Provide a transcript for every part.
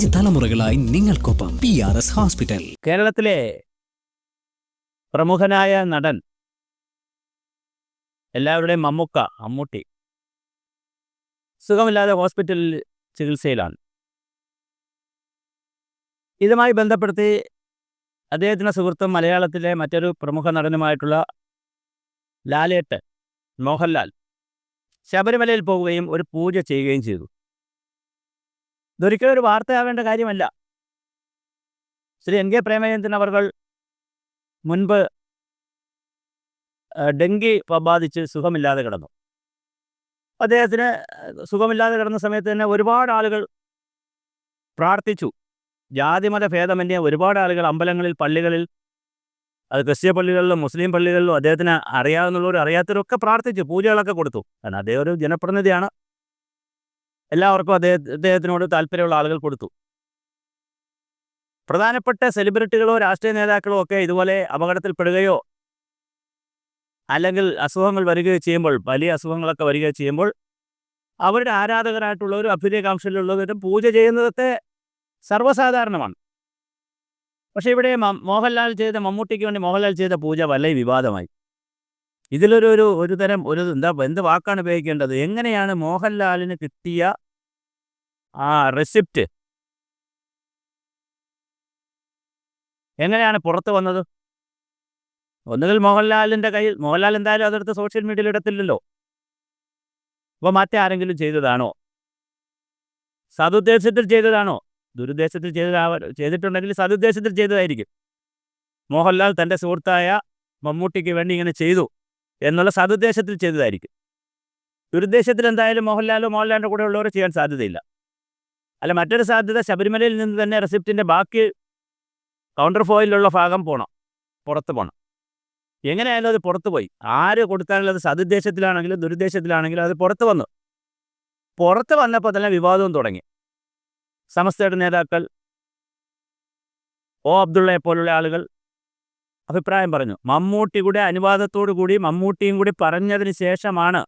അഞ്ച് തലമുറകളായി നിങ്ങൾക്കൊപ്പം പി ആർ എസ് ഹോസ്പിറ്റൽ കേരളത്തിലെ പ്രമുഖനായ നടൻ എല്ലാവരുടെയും മമ്മുക്ക മമ്മൂട്ടി സുഖമില്ലാതെ ഹോസ്പിറ്റലിൽ ചികിത്സയിലാണ്. ഇതുമായി ബന്ധപ്പെടുത്തി അദ്ദേഹത്തിന്റെ സുഹൃത്തും മലയാളത്തിലെ മറ്റൊരു പ്രമുഖ നടനുമായിട്ടുള്ള ലാലേട്ട് മോഹൻലാൽ ശബരിമലയിൽ പോവുകയും ഒരു പൂജ ചെയ്യുകയും ചെയ്തു. ഇതൊരിക്കലും ഒരു വാർത്തയാവേണ്ട കാര്യമല്ല. ശ്രീ എൻ കെ പ്രേമചന്ദ്രൻ അവർ മുൻപ് ഡെങ്കി ബാധിച്ച് സുഖമില്ലാതെ കിടന്നു. അദ്ദേഹത്തിന് സുഖമില്ലാതെ കിടന്ന സമയത്ത് തന്നെ ഒരുപാട് ആളുകൾ പ്രാർത്ഥിച്ചു. ജാതിമത ഭേദമന്യേ ഒരുപാട് ആളുകൾ അമ്പലങ്ങളിൽ പള്ളികളിൽ അത് ക്രിസ്ത്യ പള്ളികളിലും മുസ്ലിം പള്ളികളിലും അദ്ദേഹത്തിന് അറിയാവുന്നവരും അറിയാത്തവരൊക്കെ പ്രാർത്ഥിച്ചു പൂജകളൊക്കെ കൊടുത്തു. കാരണം അദ്ദേഹം ഒരു ജനപ്രതിനിധിയാണ്. എല്ലാവർക്കും അദ്ദേഹ അദ്ദേഹത്തിനോട് താല്പര്യമുള്ള ആളുകൾ കൊടുത്തു. പ്രധാനപ്പെട്ട സെലിബ്രിറ്റികളോ രാഷ്ട്രീയ നേതാക്കളോ ഒക്കെ ഇതുപോലെ അപകടത്തിൽപ്പെടുകയോ അല്ലെങ്കിൽ അസുഖങ്ങൾ വരികയോ ചെയ്യുമ്പോൾ വലിയ അസുഖങ്ങളൊക്കെ വരികയോ ചെയ്യുമ്പോൾ അവരുടെ ആരാധകരായിട്ടുള്ളവരും അഭ്യുദയകാംക്ഷയിലുള്ളവരും പൂജ ചെയ്യുന്നതൊക്കെ സർവസാധാരണമാണ്. പക്ഷേ ഇവിടെ മോഹൻലാൽ ചെയ്ത മമ്മൂട്ടിക്ക് വേണ്ടി മോഹൻലാൽ ചെയ്ത പൂജ വലിയ വിവാദമായി. ഇതിലൊരു ഒരു ഒരു തരം ഒരു എന്താ എന്ത് വാക്കാണ് ഉപയോഗിക്കേണ്ടത്? എങ്ങനെയാണ് മോഹൻലാലിന് കിട്ടിയ ആ റെസിപ്റ്റ് എങ്ങനെയാണ് പുറത്ത് വന്നത്? ഒന്നുകിൽ മോഹൻലാലിന്റെ കയ്യിൽ മോഹൻലാൽ എന്തായാലും അതെടുത്ത് സോഷ്യൽ മീഡിയയിൽ ഇടത്തില്ലല്ലോ. അപ്പോൾ മറ്റാരെങ്കിലും ചെയ്തതാണോ? സതുദ്ദേശത്തിൽ ചെയ്തതാണോ? ദുരുദ്ദേശത്തിൽ ചെയ്തതാവ ചെയ്തിട്ടുണ്ടെങ്കിൽ സതുദ്ദേശത്തിൽ ചെയ്തതായിരിക്കും. മോഹൻലാൽ തന്റെ സുഹൃത്തായ മമ്മൂട്ടിക്ക് വേണ്ടി ഇങ്ങനെ ചെയ്തു. എന്നുള്ള സതുദ്ദേശത്തിൽ ചെയ്തതായിരിക്കും. ദുരുദ്ദേശത്തിൽ എന്തായാലും മോഹൻലാലോ മോഹൻലാലിന്റെ കൂടെ ഉള്ളവർ ചെയ്യാൻ സാധ്യതയില്ല. അല്ല മറ്റൊരു സാധ്യത ശബരിമലയിൽ നിന്ന് തന്നെ റെസിപ്റ്റിന്റെ ബാക്കി കൗണ്ടർ ഫോയിലുള്ള ഭാഗം പോകണം പുറത്ത് പോകണം എങ്ങനെയായാലും അത് പുറത്ത് പോയി. ആര് കൊടുത്താലും അത് സതുദ്ദേശത്തിലാണെങ്കിലും ദുരുദ്ദേശത്തിലാണെങ്കിലും അത് പുറത്ത് വന്നു. പുറത്ത് വന്നപ്പോൾ തന്നെ വിവാദവും തുടങ്ങി. സമസ്തയുടെ നേതാക്കൾ ഒ അബ്ദുള്ളയെ പോലുള്ള ആളുകൾ അഭിപ്രായം പറഞ്ഞു. മമ്മൂട്ടി മമ്മൂട്ടിയുടെ അനുവാദത്തോടു കൂടി മമ്മൂട്ടിയും കൂടി പറഞ്ഞതിന് ശേഷമാണ്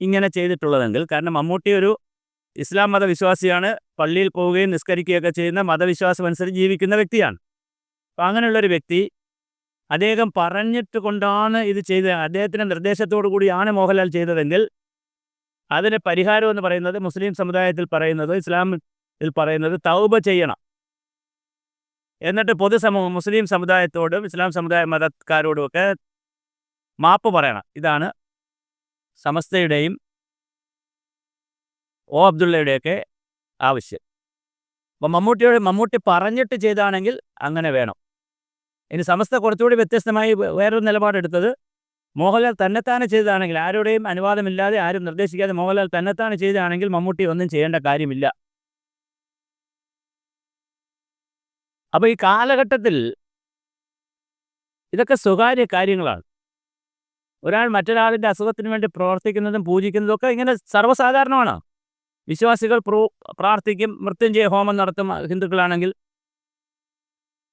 ഇങ്ങനെ ചെയ്തിട്ടുള്ളതെങ്കിൽ. കാരണം മമ്മൂട്ടി ഒരു ഇസ്ലാം മതവിശ്വാസിയാണ്. പള്ളിയിൽ പോവുകയും നിസ്കരിക്കുകയൊക്കെ ചെയ്യുന്ന മതവിശ്വാസം അനുസരിച്ച് ജീവിക്കുന്ന വ്യക്തിയാണ്. അപ്പം അങ്ങനെയുള്ളൊരു വ്യക്തി അദ്ദേഹം പറഞ്ഞിട്ട് കൊണ്ടാണ് ഇത് ചെയ്തത്. അദ്ദേഹത്തിന്റെ നിർദ്ദേശത്തോടു കൂടിയാണ് മോഹൻലാൽ ചെയ്തതെങ്കിൽ അതിന് പരിഹാരം എന്ന് പറയുന്നത് മുസ്ലിം സമുദായത്തിൽ പറയുന്നത് ഇസ്ലാമിൽ പറയുന്നത് തൗബ ചെയ്യണം. എന്നിട്ട് പൊതുസമൂഹം മുസ്ലിം സമുദായത്തോടും ഇസ്ലാം സമുദായ മതക്കാരോടും ഒക്കെ മാപ്പ് പറയണം. ഇതാണ് സമസ്തയുടെയും ഒ അബ്ദുള്ളയുടെയൊക്കെ ആവശ്യം. അപ്പം മമ്മൂട്ടിയോട് മമ്മൂട്ടി പറഞ്ഞിട്ട് ചെയ്താണെങ്കിൽ അങ്ങനെ വേണം. ഇനി സമസ്ത കുറച്ചുകൂടി വ്യത്യസ്തമായി വേറൊരു നിലപാടെടുത്തത് മോഹൻലാൽ തന്നെത്താനെ ചെയ്തതാണെങ്കിൽ ആരുടെയും അനുവാദമില്ലാതെ ആരും നിർദ്ദേശിക്കാതെ മോഹൻലാൽ തന്നെത്താനെ ചെയ്തതാണെങ്കിൽ മമ്മൂട്ടി ഒന്നും ചെയ്യേണ്ട കാര്യമില്ല. അപ്പോൾ ഈ കാലഘട്ടത്തിൽ ഇതൊക്കെ സ്വകാര്യ കാര്യങ്ങളാണ്. ഒരാൾ മറ്റൊരാളിന്റെ അസുഖത്തിന് വേണ്ടി പ്രവർത്തിക്കുന്നതും പൂജിക്കുന്നതും ഒക്കെ ഇങ്ങനെ സർവസാധാരണമാണ്. വിശ്വാസികൾ പ്രോ പ്രാർത്ഥിക്കും മൃത്യുഞ്ജയ ഹോമം നടത്തും ഹിന്ദുക്കളാണെങ്കിൽ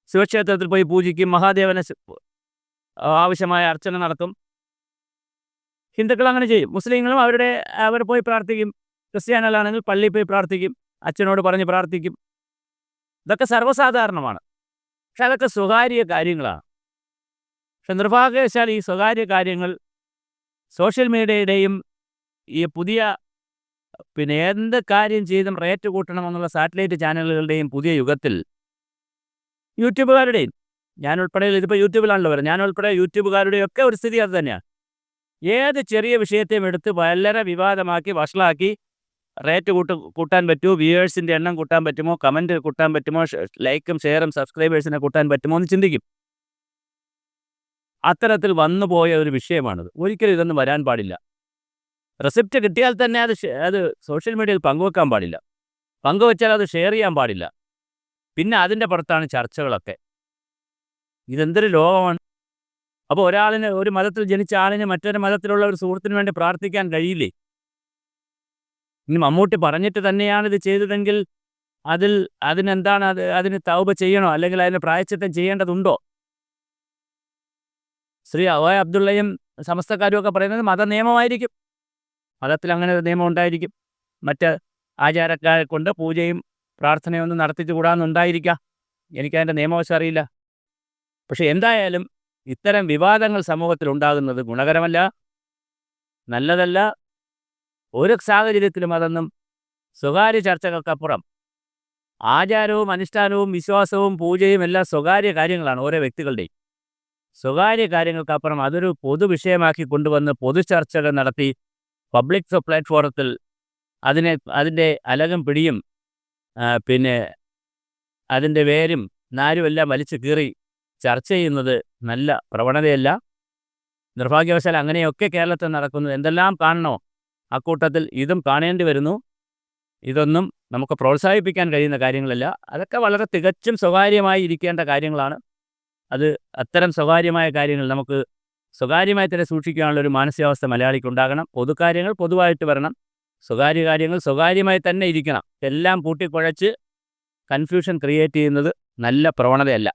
ശിവക്ഷേത്രത്തിൽ പോയി പൂജിക്കും മഹാദേവനെ ആവശ്യമായ അർച്ചന നടത്തും. ഹിന്ദുക്കൾ അങ്ങനെ ചെയ്യും. മുസ്ലിങ്ങളും അവരുടെ അവർ പോയി പ്രാർത്ഥിക്കും. ക്രിസ്ത്യാനികളാണെങ്കിൽ പള്ളിയിൽ പോയി പ്രാർത്ഥിക്കും. അച്ഛനോട് പറഞ്ഞ് പ്രാർത്ഥിക്കും. ഇതൊക്കെ സർവസാധാരണമാണ്. പക്ഷെ അതൊക്കെ സ്വകാര്യ കാര്യങ്ങളാണ്. പക്ഷെ നിർഭാഗ്യവശാൽ ഈ സ്വകാര്യ കാര്യങ്ങൾ സോഷ്യൽ മീഡിയയുടെയും ഈ പുതിയ പിന്നെ എന്ത് കാര്യം ചെയ്തും റേറ്റ് കൂട്ടണമെന്നുള്ള സാറ്റലൈറ്റ് ചാനലുകളുടെയും പുതിയ യുഗത്തിൽ യൂട്യൂബുകാരുടെയും ഞാൻ ഉൾപ്പെടെ ഇതിപ്പോൾ യൂട്യൂബിലാണല്ലോ വരുന്നത് ഞാൻ ഉൾപ്പെടെ യൂട്യൂബുകാരുടെയും ഒക്കെ ഒരു സ്ഥിതി അത് തന്നെയാണ്. ഏത് ചെറിയ വിഷയത്തെയും എടുത്ത് വളരെ വിവാദമാക്കി വഷളാക്കി റേറ്റ് കൂട്ട് കൂട്ടാൻ പറ്റുമോ വ്യൂവേഴ്സിന്റെ എണ്ണം കൂട്ടാൻ പറ്റുമോ കമന്റ് കൂട്ടാൻ പറ്റുമോ ലൈക്കും ഷെയറും സബ്സ്ക്രൈബേഴ്സിനെ കൂട്ടാൻ പറ്റുമോ എന്ന് ചിന്തിക്കും. അത്തരത്തിൽ വന്നു പോയ ഒരു വിഷയമാണത്. ഒരിക്കലും ഇതൊന്നും വരാൻ പാടില്ല. റെസിപ്റ്റ് കിട്ടിയാൽ തന്നെ അത് അത് സോഷ്യൽ മീഡിയയിൽ പങ്കുവെക്കാൻ പാടില്ല. പങ്കുവെച്ചാൽ അത് ഷെയർ ചെയ്യാൻ പാടില്ല. പിന്നെ അതിന്റെ പുറത്താണ് ചർച്ചകളൊക്കെ. ഇതെന്തൊരു ലോകമാണ്. അപ്പോൾ ഒരാളിന് ഒരു മതത്തിൽ ജനിച്ച ആളിന് മറ്റൊരു മതത്തിലുള്ള ഒരു സുഹൃത്തിന് വേണ്ടി പ്രാർത്ഥിക്കാൻ കഴിയില്ലേ? ഇനി മമ്മൂട്ടി പറഞ്ഞിട്ട് തന്നെയാണ് ഇത് ചെയ്തതെങ്കിൽ അതിൽ അതിനെന്താണ് അത് അതിന് തൗബ ചെയ്യണോ? അല്ലെങ്കിൽ അതിന് പ്രായച്ചിത്തം ചെയ്യേണ്ടതുണ്ടോ? ശ്രീ ഒ അബ്ദുള്ളയും സമസ്തക്കാരും ഒക്കെ പറയുന്നത് മത നിയമമായിരിക്കും മതത്തിൽ അങ്ങനെ ഒരു നിയമം ഉണ്ടായിരിക്കും. മറ്റ് ആചാരക്കാരെ കൊണ്ട് പൂജയും പ്രാർത്ഥനയും പ്രാർത്ഥനയൊന്നും നടത്തിച്ചുകൂടാന്നുണ്ടായിരിക്കാം എനിക്കതിന്റെ നിയമവശം അറിയില്ല. പക്ഷെ എന്തായാലും ഇത്തരം വിവാദങ്ങൾ സമൂഹത്തിൽ ഉണ്ടാകുന്നത് ഗുണകരമല്ല നല്ലതല്ല ഒരു സാഹചര്യത്തിലും അതൊന്നും സ്വകാര്യ ചർച്ചകൾക്കപ്പുറം. ആചാരവും അനുഷ്ഠാനവും വിശ്വാസവും പൂജയും എല്ലാം സ്വകാര്യ കാര്യങ്ങളാണ് ഓരോ വ്യക്തികളുടെയും. സ്വകാര്യ കാര്യങ്ങൾക്കപ്പുറം അതൊരു പൊതുവിഷയമാക്കി കൊണ്ടുവന്ന് പൊതു ചർച്ചകൾ നടത്തി പബ്ലിക് പ്ലാറ്റ്ഫോറത്തിൽ അതിനെ അതിന്റെ അലകും പിടിയും പിന്നെ അതിന്റെ വേരും നാരും എല്ലാം വലിച്ചു കീറി ചർച്ച ചെയ്യുന്നത് നല്ല പ്രവണതയല്ല. നിർഭാഗ്യവശാൽ അങ്ങനെയൊക്കെ കേരളത്തിൽ നടക്കുന്നത് എന്തെല്ലാം കാണണോ അക്കൂട്ടത്തിൽ ഇതും കാണേണ്ടി വരുന്നു. ഇതൊന്നും നമുക്ക് പ്രോത്സാഹിപ്പിക്കാൻ കഴിയുന്ന കാര്യങ്ങളല്ല. അതൊക്കെ വളരെ തികച്ചും സ്വകാര്യമായി ഇരിക്കേണ്ട കാര്യങ്ങളാണ്. അത് അത്തരം സ്വകാര്യമായ കാര്യങ്ങൾ നമുക്ക് സ്വകാര്യമായി തന്നെ സൂക്ഷിക്കാനുള്ള ഒരു മാനസികാവസ്ഥ മലയാളിക്ക് ഉണ്ടാകണം. പൊതുകാര്യങ്ങൾ പൊതുവായിട്ട് വരണം. സ്വകാര്യ കാര്യങ്ങൾ സ്വകാര്യമായി തന്നെ ഇരിക്കണം. എല്ലാം കൂട്ടിക്കുഴച്ച് കൺഫ്യൂഷൻ ക്രിയേറ്റ് ചെയ്യുന്നത് നല്ല പ്രവണതയല്ല.